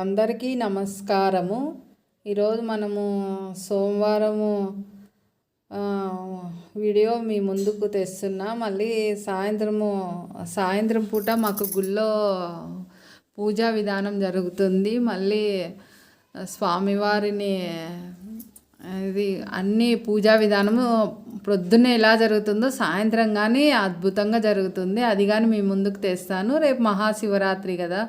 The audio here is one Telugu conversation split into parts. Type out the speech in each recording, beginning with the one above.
అందరికీ నమస్కారము. ఈరోజు మనము సోమవారము వీడియో మీ ముందుకు తెస్తున్నా. మళ్ళీ సాయంత్రము సాయంత్రం పూట మాకు గుళ్ళో పూజా విధానం జరుగుతుంది. మళ్ళీ స్వామివారిని ఇది అన్ని పూజా విధానము ప్రొద్దున్నే ఎలా జరుగుతుందో సాయంత్రం కానీ అద్భుతంగా జరుగుతుంది. అది కానీ మీ ముందుకు తెస్తాను. రేపు మహాశివరాత్రి కదా.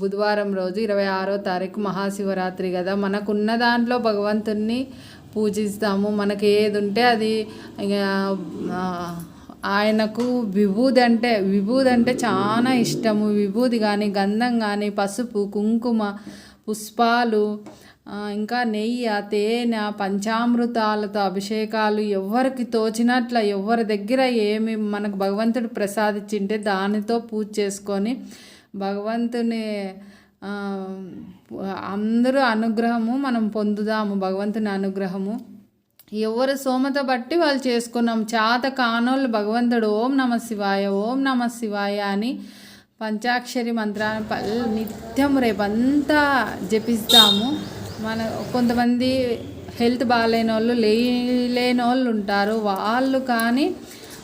బుధవారం రోజు ఇరవై ఆరో తారీఖు మహాశివరాత్రి కదా. మనకున్న దాంట్లో భగవంతుణ్ణి పూజిస్తాము. మనకి ఏది ఉంటే అది ఆయనకు విభూది అంటే విభూది అంటే చాలా ఇష్టము. విభూది కానీ గంధం కానీ పసుపు కుంకుమ పుష్పాలు ఇంకా నెయ్యి తేనె పంచామృతాలతో అభిషేకాలు ఎవరికి తోచినట్ల ఎవరి దగ్గర ఏమి మనకు భగవంతుడు ప్రసాదించింటే దానితో పూజ చేసుకొని భగవంతుని అందరూ అనుగ్రహము మనం పొందుదాము భగవంతుని అనుగ్రహము. ఎవరి సోమత బట్టి వాళ్ళు చేసుకున్నాం. చాత కానోళ్ళు భగవంతుడు ఓం నమ శివాయ ఓం నమ శివాయ అని పంచాక్షరి మంత్రాన్ని పల్ నిత్యం రేపంతా జపిస్తాము. మన కొంతమంది హెల్త్ బాగాలేని వాళ్ళు లేని వాళ్ళు ఉంటారు. వాళ్ళు కానీ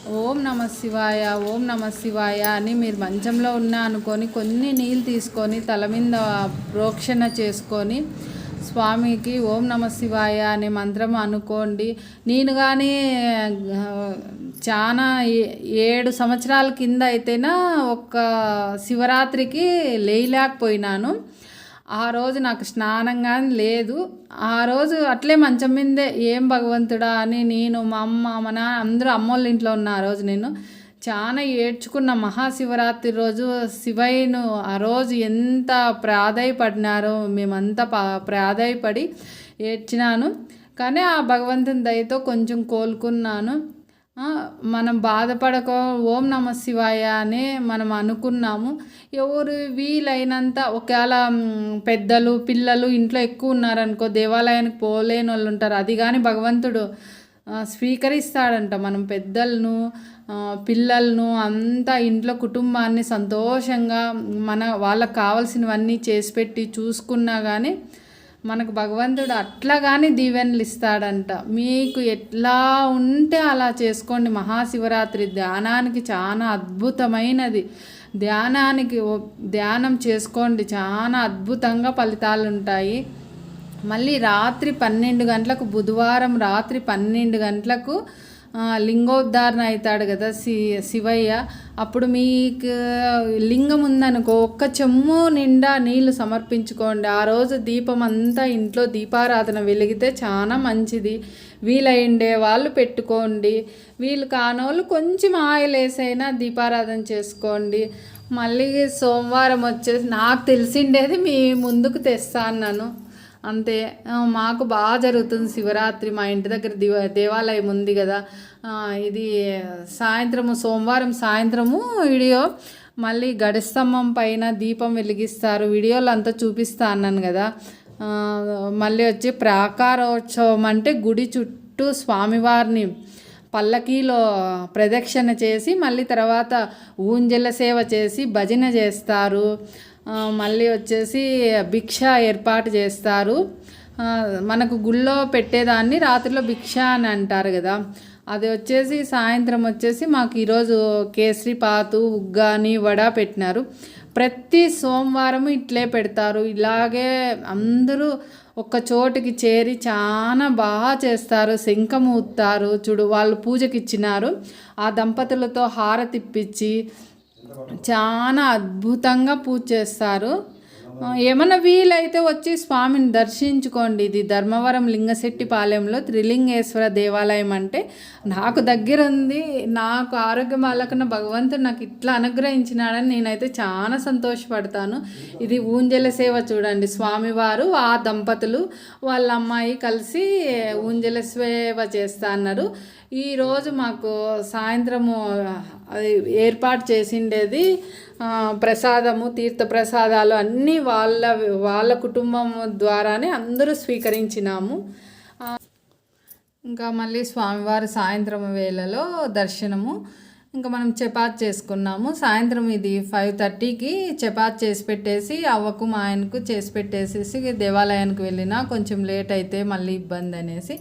ఓం నమ శివాయ ఓం నమ శివాయ అని మీరు మంచంలో ఉన్నా అనుకొని కొన్ని నీళ్ళు తీసుకొని తల మీద ప్రోక్షణ చేసుకొని స్వామికి ఓం నమ శివాయ అనే మంత్రం అనుకోండి. నేను కానీ చాలా ఏ- ఏడు సంవత్సరాల కింద అయితేనా ఒక్క శివరాత్రికి లేయలేకపోయినాను. ఆ రోజు నాకు స్నానం కానీ లేదు. ఆ రోజు అట్లే మంచం మీదే ఏం భగవంతుడా అని నేను మా అమ్మ మా నాన్న అందరూ అమ్మోళ్ళ ఇంట్లో ఉన్న ఆ రోజు నేను చాలా ఏడ్చుకున్న మహాశివరాత్రి రోజు. శివయ్యను ఆ రోజు ఎంత ప్రాధాయపడినారో మేమంతా పా ప్రాధాయపడి ఏడ్చినాను. కానీ ఆ భగవంతుని దయతో కొంచెం కోలుకున్నాను. మనం బాధపడక ఓం నమ శివాయ అని మనం అనుకున్నాము. ఎవరు వీలైనంత ఒకవేళ పెద్దలు పిల్లలు ఇంట్లో ఎక్కువ ఉన్నారనుకో దేవాలయానికి పోలేని వాళ్ళు ఉంటారు. అది కానీ భగవంతుడు స్వీకరిస్తాడంట. మనం పెద్దలను పిల్లలను అంతా ఇంట్లో కుటుంబాన్ని సంతోషంగా మన వాళ్ళకి కావాల్సినవన్నీ చేసి పెట్టి చూసుకున్నా కానీ మనకు భగవంతుడు అట్లా కానీ దీవెనలు ఇస్తాడంట. మీకు ఎట్లా ఉంటే అలా చేసుకోండి. మహాశివరాత్రి ధ్యానానికి చాలా అద్భుతమైనది. ధ్యానానికి ధ్యానం చేసుకోండి. చాలా అద్భుతంగా ఫలితాలు ఉంటాయి మళ్ళీ రాత్రి పన్నెండు గంటలకు బుధవారం రాత్రి పన్నెండు గంటలకు లింగోద్ధారణ అవుతాడు కదా శి శివయ్య. అప్పుడు మీకు లింగం ఉందనుకో ఒక్క చెమ్ము నిండా నీళ్ళు సమర్పించుకోండి. ఆ రోజు దీపం అంతా ఇంట్లో దీపారాధన వెలిగితే చాలా మంచిది. వీలైండే వాళ్ళు పెట్టుకోండి. వీళ్ళు కానోళ్ళు కొంచెం ఆయిల్ వేసైనా దీపారాధన చేసుకోండి. మళ్ళీ సోమవారం వచ్చేసి నాకు తెలిసిండేది మీ ముందుకు తెస్తా అన్నాను. అంతే. మాకు బాగా జరుగుతుంది శివరాత్రి. మా ఇంటి దగ్గర దివ దేవాలయం ఉంది కదా. ఇది సాయంత్రము సోమవారం సాయంత్రము వీడియో మళ్ళీ గడిస్తంభం పైన దీపం వెలిగిస్తారు. వీడియోలు అంతా చూపిస్తా అన్నాను కదా. మళ్ళీ వచ్చి ప్రాకారోత్సవం అంటే గుడి చుట్టూ స్వామివారిని పల్లకీలో ప్రదక్షిణ చేసి మళ్ళీ తర్వాత ఊంజల సేవ చేసి భజన చేస్తారు. మళ్ళీ వచ్చేసి భిక్ష ఏర్పాటు చేస్తారు. మనకు గుళ్ళో పెట్టేదాన్ని రాత్రిలో భిక్ష అని అంటారు కదా. అది వచ్చేసి సాయంత్రం వచ్చేసి మాకు ఈరోజు కేసరి పాతు ఉగ్గాని వడ పెట్టినారు. ప్రతి సోమవారం ఇట్లే పెడతారు. ఇలాగే అందరూ ఒక చోటుకి చేరి చాలా బాగా చేస్తారు. శంఖం ఊత్తారు చూడు వాళ్ళు పూజకి ఇచ్చినారు ఆ దంపతులతో హారతి చాలా అద్భుతంగా పూజ చేస్తారు. ఆ, ఏమన్నా వీలైతే వచ్చి స్వామిని దర్శించుకోండి. ఇది ధర్మవరం లింగశెట్టిపాలెంలో త్రిలింగేశ్వర దేవాలయం అంటే నాకు దగ్గర ఉంది నాకు ఆరోగ్యం వాళ్ళకన్నా భగవంతుడు నాకు ఇట్లా అనుగ్రహించినాడని నేనైతే చాలా సంతోషపడతాను. ఇది ఊంజల సేవ చూడండి. స్వామివారు ఆ దంపతులు వాళ్ళ అమ్మాయి కలిసి ఊంజల సేవ చేస్తా అన్నారు. ఈరోజు మాకు సాయంత్రము అది ఏర్పాటు చేసిండేది ప్రసాదము తీర్థ ప్రసాదాలు అన్నీ వాళ్ళ వాళ్ళ కుటుంబం ద్వారానే అందరూ స్వీకరించినాము. ఇంకా మళ్ళీ స్వామివారి సాయంత్రం వేళలో దర్శనము. ఇంకా మనం చపాత్ చేసుకున్నాము. సాయంత్రం ఇది ఫైవ్ థర్టీకి చపాత్ చేసి పెట్టేసి అవ్వకు మా ఆయనకు చేసి పెట్టేసేసి దేవాలయానికి వెళ్ళినా కొంచెం లేట్ అయితే మళ్ళీ ఇబ్బంది అనేసి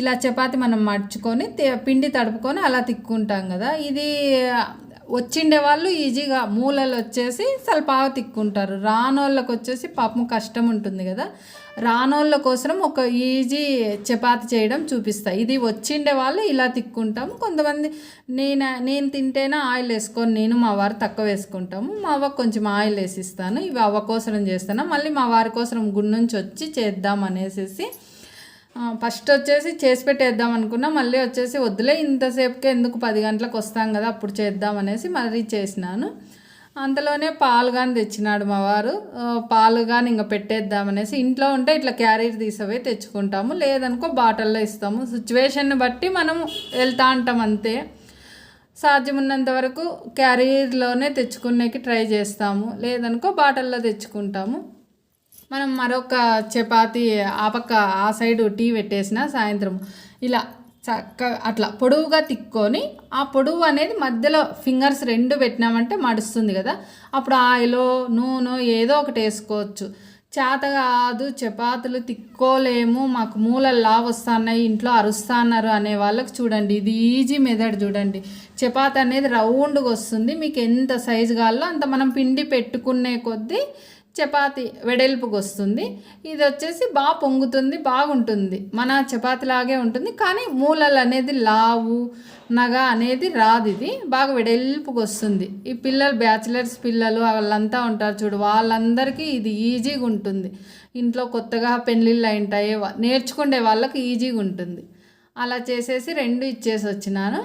ఇలా చపాతి మనం మడుచుకొని పిండి తడుపుకొని అలా తిక్కుంటాం కదా. ఇది వచ్చిండే వాళ్ళు ఈజీగా మూలలు వచ్చేసి సల్పాగా తిక్కుంటారు. రానోళ్ళకి వచ్చేసి పాపం కష్టం ఉంటుంది కదా. రానోళ్ళ కోసం ఒక ఈజీ చపాతి చేయడం చూపిస్తా ఇది వచ్చిండే వాళ్ళు ఇలా తిక్కుంటాము. కొంతమంది నేను నేను తింటేనే ఆయిల్ వేసుకొని నేను మా వారు తక్కువ వేసుకుంటాము. మా అవ్వ కొంచెం ఆయిల్ వేసిస్తాను. ఇవి అవ్వ కోసం చేస్తాను. మళ్ళీ మా వారి కోసం గుడి నుంచి వచ్చి చేద్దాం అనేసి ఫస్ట్ వచ్చేసి చేసి పెట్టేద్దాం అనుకున్నా మళ్ళీ వచ్చేసి వద్దులే ఇంతసేపుకే ఎందుకు పది గంటలకు వస్తాం కదా అప్పుడు చేద్దాం అనేసి మరీ చేసినాను. అంతలోనే పాలు కానీ తెచ్చినాడు మా వారు. పాలు కానీ ఇంకా పెట్టేద్దామనేసి ఇంట్లో ఉంటే ఇట్లా క్యారీర్ తీసవే తెచ్చుకుంటాము. లేదనుకో బాటిల్లో ఇస్తాము. సిచ్యువేషన్ని బట్టి మనం వెళ్తా ఉంటాం అంతే. సాధ్యమున్నంత వరకు క్యారీర్లోనే తెచ్చుకునేకి ట్రై చేస్తాము. లేదనుకో బాటిల్లో తెచ్చుకుంటాము. మనం మరొక చపాతి ఆ పక్క ఆ సైడ్ టీ పెట్టేసిన సాయంత్రం ఇలా చక్కగా అట్లా పొడవుగా తిక్కొని ఆ పొడవు అనేది మధ్యలో ఫింగర్స్ రెండు పెట్టినామంటే మడుస్తుంది కదా. అప్పుడు ఆయిలో నూనె ఏదో ఒకటి వేసుకోవచ్చు. చేత కాదు చపాతీలు తిక్కోలేము మాకు మూలలు లావ్ వస్తున్నాయి ఇంట్లో అరుస్తున్నారు అనే వాళ్ళకి చూడండి. ఇది ఈజీ మెథడ్ చూడండి. చపాతి అనేది రౌండ్గా వస్తుంది. మీకు ఎంత సైజు కావాలో అంత మనం పిండి పెట్టుకునే కొద్దీ చపాతి వెడల్పుకి వస్తుంది. ఇది వచ్చేసి బాగా పొంగుతుంది బాగుంటుంది. మన చపాతి లాగే ఉంటుంది. కానీ మూలలు అనేది లావు నగ అనేది రాదు ఇది. బాగా వెడల్పుకి వస్తుంది. ఈ పిల్లలు బ్యాచిలర్స్ పిల్లలు వాళ్ళంతా ఉంటారు చూడు వాళ్ళందరికీ ఇది ఈజీగా ఉంటుంది. ఇంట్లో కొత్తగా పెళ్ళిళ్ళు అయింటాయి నేర్చుకునే వాళ్ళకి ఈజీగా ఉంటుంది. అలా చేసేసి రెండు ఇచ్చేసి వచ్చినాను.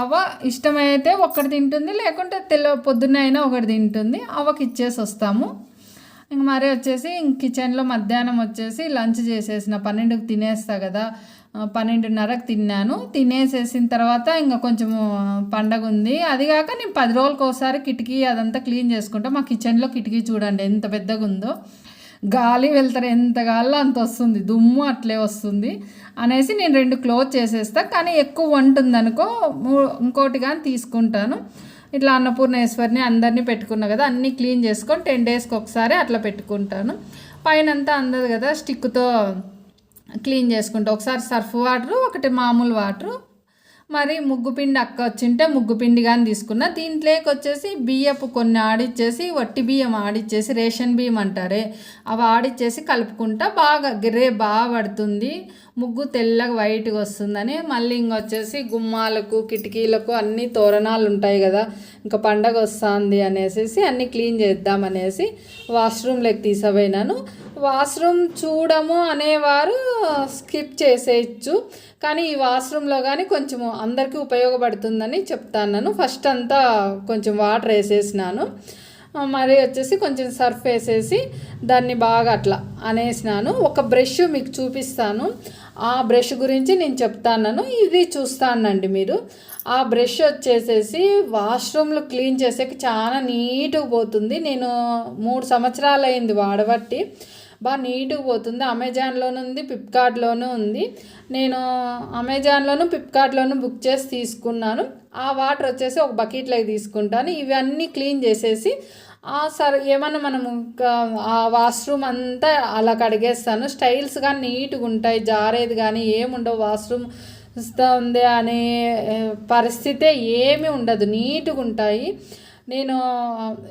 అవ ఇష్టమైతే ఒకటి తింటుంది లేకుంటే తెల్ల పొద్దున్న అయినా ఒకటి తింటుంది. అవకి ఇచ్చేసి వస్తాము. ఇంక మరి వచ్చేసి ఇంక కిచెన్లో మధ్యాహ్నం వచ్చేసి లంచ్ చేసేసిన పన్నెండుకి తినేస్తా కదా. పన్నెండున్నరకు తిన్నాను. తినేసేసిన తర్వాత ఇంకా కొంచెము పండగ ఉంది. అది కాక నేను పది రోజులకు ఒకసారి కిటికీ అదంతా క్లీన్ చేసుకుంటా. మా కిచెన్లో కిటికీ చూడండి ఎంత పెద్దగా ఉందో గాలి వెళ్తారు ఎంత గాలి అంత వస్తుంది దుమ్ము అట్లే వస్తుంది అనేసి నేను రెండు క్లోజ్ చేసేస్తా. కానీ ఎక్కువ వంటుంది అనుకో ఇంకోటి కానీ తీసుకుంటాను. ఇట్లా అన్నపూర్ణేశ్వరిని అందరినీ పెట్టుకున్నా కదా అన్నీ క్లీన్ చేసుకొని టెన్ డేస్కి ఒకసారి అట్లా పెట్టుకుంటాను. పైన అంతా అందదు కదా స్టిక్తో క్లీన్ చేసుకుంటా. ఒకసారి సర్ఫ్ వాటరు ఒకటి మామూలు వాటరు మరి ముగ్గు పిండి అక్క వచ్చింటే ముగ్గు పిండి కానీ తీసుకున్న. దీంట్లోకి వచ్చేసి బియ్యపు కొన్ని ఆడిచ్చేసి వట్టి బియ్యం ఆడిచ్చేసి రేషన్ బియ్యం అంటారే అవి ఆడిచ్చేసి కలుపుకుంటా. బాగా గిర్రే బాగా పడుతుంది. ముగ్గు తెల్లగా వైట్గా వస్తుందని మళ్ళీ ఇంకొచ్చేసి గుమ్మాలకు కిటికీలకు అన్ని తోరణాలు ఉంటాయి కదా ఇంకా పండగ వస్తుంది అనేసి అన్నీ క్లీన్ చేద్దామనేసి వాష్రూమ్లోకి తీసపోయినాను వాష్రూమ్ చూడము అనేవారు స్కిప్ చేసేయచ్చు. కానీ ఈ వాష్రూమ్లో కానీ కొంచెము అందరికీ ఉపయోగపడుతుందని చెప్తాను ఫస్ట్ అంతా కొంచెం వాటర్ వేసేసినాను. మరి వచ్చేసి కొంచెం సర్ఫ్ వేసేసి దాన్ని బాగా అట్లా అనేసినాను. ఒక బ్రష్ మీకు చూపిస్తాను. ఆ బ్రష్ గురించి నేను చెప్తాను ఇది చూస్తానండి మీరు. ఆ బ్రష్ వచ్చేసేసి వాష్రూమ్లో క్లీన్ చేసేకి చాలా నీట్గా పోతుంది. నేను మూడు సంవత్సరాలు అయింది వాడబట్టి. బాగా నీట్గా పోతుంది. అమెజాన్లోనూ ఉంది ఫ్లిప్కార్ట్లోనూ ఉంది. నేను అమెజాన్లోను ఫ్లిప్కార్ట్లోనూ బుక్ చేసి తీసుకున్నాను. ఆ వాటర్ వచ్చేసి ఒక బకెట్లోకి తీసుకుంటాను. ఇవన్నీ క్లీన్ చేసేసి ఆ సరే ఏమన్నా మనము ఇంకా ఆ వాష్రూమ్ అంతా అలా కడిగేస్తాను. స్టైల్స్ కానీ నీట్గా ఉంటాయి జారేది కానీ ఏముండవు. వాష్రూమ్ ఉంది అనే పరిస్థితే ఏమీ ఉండదు. నీట్గా ఉంటాయి. నేను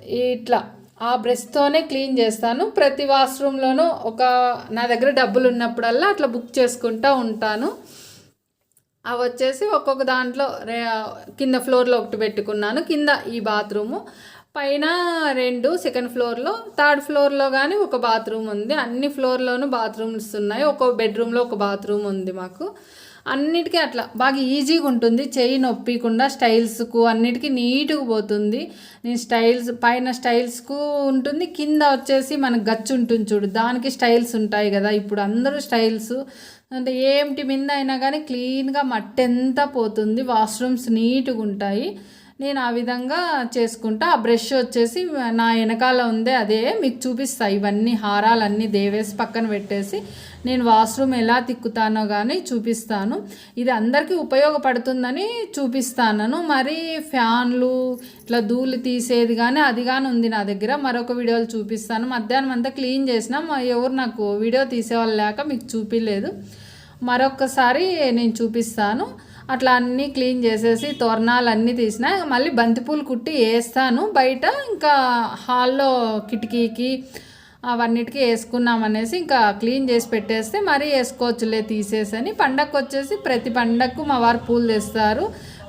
ఇట్లా ఆ బ్రష్తోనే క్లీన్ చేస్తాను. ప్రతి వాష్రూమ్లోనూ ఒక నా దగ్గర డబ్బులు ఉన్నప్పుడల్లా అట్లా బుక్ చేసుకుంటూ ఉంటాను. అవి వచ్చేసి ఒక్కొక్క దాంట్లో రే కింద ఫ్లోర్లో ఒకటి పెట్టుకున్నాను. కింద ఈ బాత్రూము. పైన రెండు సెకండ్ ఫ్లోర్లో థర్డ్ ఫ్లోర్లో కానీ ఒక బాత్రూమ్ ఉంది. అన్ని ఫ్లోర్లోనూ బాత్రూమ్స్ ఉన్నాయి. ఒక బెడ్రూమ్లో ఒక బాత్రూమ్ ఉంది మాకు. అన్నిటికీ అట్లా బాగా ఈజీగా ఉంటుంది. చెయ్యి నొప్పికుండా స్టైల్స్కు అన్నిటికీ నీట్గా పోతుంది. నేను స్టైల్స్ పైన స్టైల్స్కు ఉంటుంది. కింద వచ్చేసి మనకు గచ్చు ఉంటుంది చూడు. దానికి స్టైల్స్ ఉంటాయి కదా. ఇప్పుడు అందరూ స్టైల్స్ అంటే ఏమిటి మీద అయినా కానీ క్లీన్గా మట్టి ఎంత పోతుంది. వాష్రూమ్స్ నీట్గా ఉంటాయి. నేను ఆ విధంగా చేసుకుంటా. ఆ బ్రష్ వచ్చేసి నా వెనకాల ఉందే అదే. మీకు చూపిస్తా. ఇవన్నీ హారాలన్నీ దేవేసి పక్కన పెట్టేసి నేను వాష్రూమ్ ఎలా తిక్కుతానో కానీ చూపిస్తాను. ఇది అందరికీ ఉపయోగపడుతుందని చూపిస్తాను మరి ఫ్యాన్లు ఇట్లా ధూళి తీసేది కానీ అది కానీ ఉంది నా దగ్గర. మరొక వీడియోలు చూపిస్తాను. మధ్యాహ్నం అంతా క్లీన్ చేసిన ఎవరు నాకు వీడియో తీసేవాళ్ళు లేక మీకు చూపించలేదు మరొకసారి నేను చూపిస్తాను. అట్లా అన్నీ క్లీన్ చేసేసి తోరణాలు అన్నీ తీసిన మళ్ళీ బంతిపూలు కుట్టి వేస్తాను. బయట ఇంకా హాల్లో కిటికీకి అవన్నిటికీ వేసుకున్నాం అనేసి ఇంకా క్లీన్ చేసి పెట్టేస్తే మరీ వేసుకోవచ్చులే తీసేసని పండగకు వచ్చేసి ప్రతి పండగకు మా వారు పూలు తెస్తారు.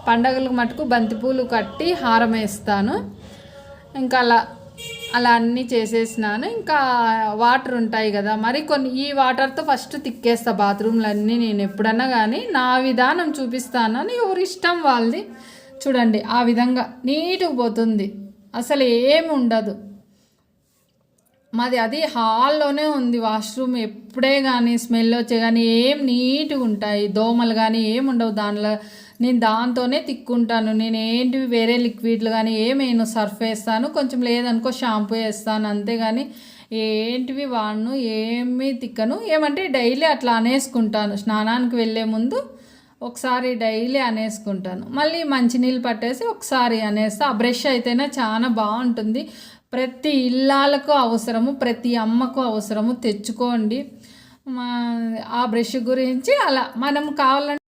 పండగలకు మటుకు బంతిపూలు కట్టి హారం వేస్తాను ఇంకా అలా అలా అన్నీ చేసేసినాను. ఇంకా వాటర్ ఉంటాయి కదా మరి కొన్ని ఈ వాటర్తో ఫస్ట్ తిక్కేస్తా బాత్రూమ్లు అన్నీ నేను ఎప్పుడన్నా కానీ నా విధానం చూపిస్తాను అని ఎవరి ఇష్టం వాళ్ళది. చూడండి ఆ విధంగా నీట్గా పోతుంది. అసలు ఏమి ఉండదు. మాది అది హాల్లోనే ఉంది వాష్రూమ్. ఎప్పుడే కానీ స్మెల్ వచ్చే కానీ ఏం నీట్గా ఉంటాయి. దోమలు కానీ ఏం ఉండవు దానిలో. నేను దాంతోనే తిక్కుంటాను. నేను ఏంటివి వేరే లిక్విడ్లు కానీ ఏమేను సర్ఫ్ వేస్తాను కొంచెం లేదనుకో షాంపూ వేస్తాను అంతేగాని ఏంటివి వాడను ఏమీ తిక్కను. ఏమంటే డైలీ అట్లా అనేసుకుంటాను. స్నానానికి వెళ్ళే ముందు ఒకసారి డైలీ అనేసుకుంటాను. మళ్ళీ మంచినీళ్ళు పట్టేసి ఒకసారి అనేస్తా. ఆ బ్రష్ అయితేనే చాలా బాగుంటుంది. ప్రతి ఇల్లాలకు అవసరము ప్రతి అమ్మకు అవసరము తెచ్చుకోండి. మా ఆ బ్రష్ గురించి అలా మనం కావాలంటే